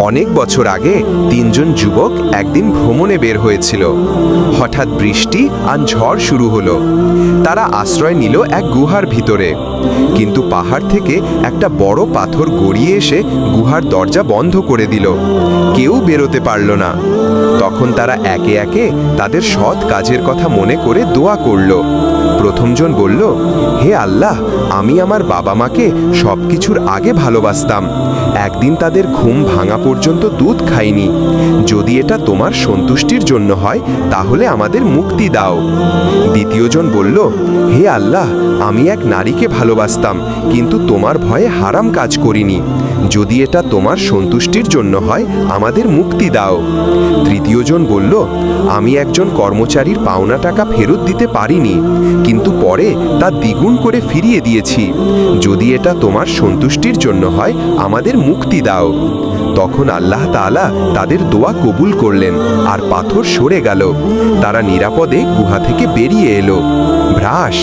অনেক বছর আগে তিনজন যুবক একদিন ভ্রমণে বের হয়েছিল। হঠাৎ বৃষ্টি আর ঝড় শুরু হলো। তারা আশ্রয় নিল এক গুহার ভিতরে। কিন্তু পাহাড় থেকে একটা বড় পাথর গড়িয়ে এসে গুহার দরজা বন্ধ করে দিল। কেউ বেরোতে পারল না। তখন তারা একে একে তাদের সৎ কাজের কথা মনে করে দোয়া করল। প্রথমজন বলল, হে আল্লাহ, আমি আমার বাবা মাকে সব কিছুর আগে ভালোবাসতাম। একদিন তাদের ঘুম ভাঙা পর্যন্ত দুধ খাইনি। যদি এটা তোমার সন্তুষ্টির জন্য হয়, তাহলে আমাদের মুক্তি দাও। দ্বিতীয়জন বলল, হে আল্লাহ, আমি এক নারীকে ভালোবাসতাম, কিন্তু তোমার ভয়ে হারাম কাজ করিনি। যদি এটা তোমার সন্তুষ্টির জন্য হয়, আমাদের মুক্তি দাও। তৃতীয়জন বলল, আমি একজন কর্মচারীর পাওনা টাকা ফেরত দিতে পারিনি, কিন্তু পরে তা দ্বিগুণ করে ফিরিয়ে দিয়েছি। যদি এটা তোমার সন্তুষ্টির জন্য হয়, আমাদের মুক্তি দাও। তখন আল্লাহ তাআলা তাদের দোয়া কবুল করলেন, আর পাথর সরে গেল। তারা নিরাপদে গুহা থেকে বেরিয়ে এলো। ভ্রাস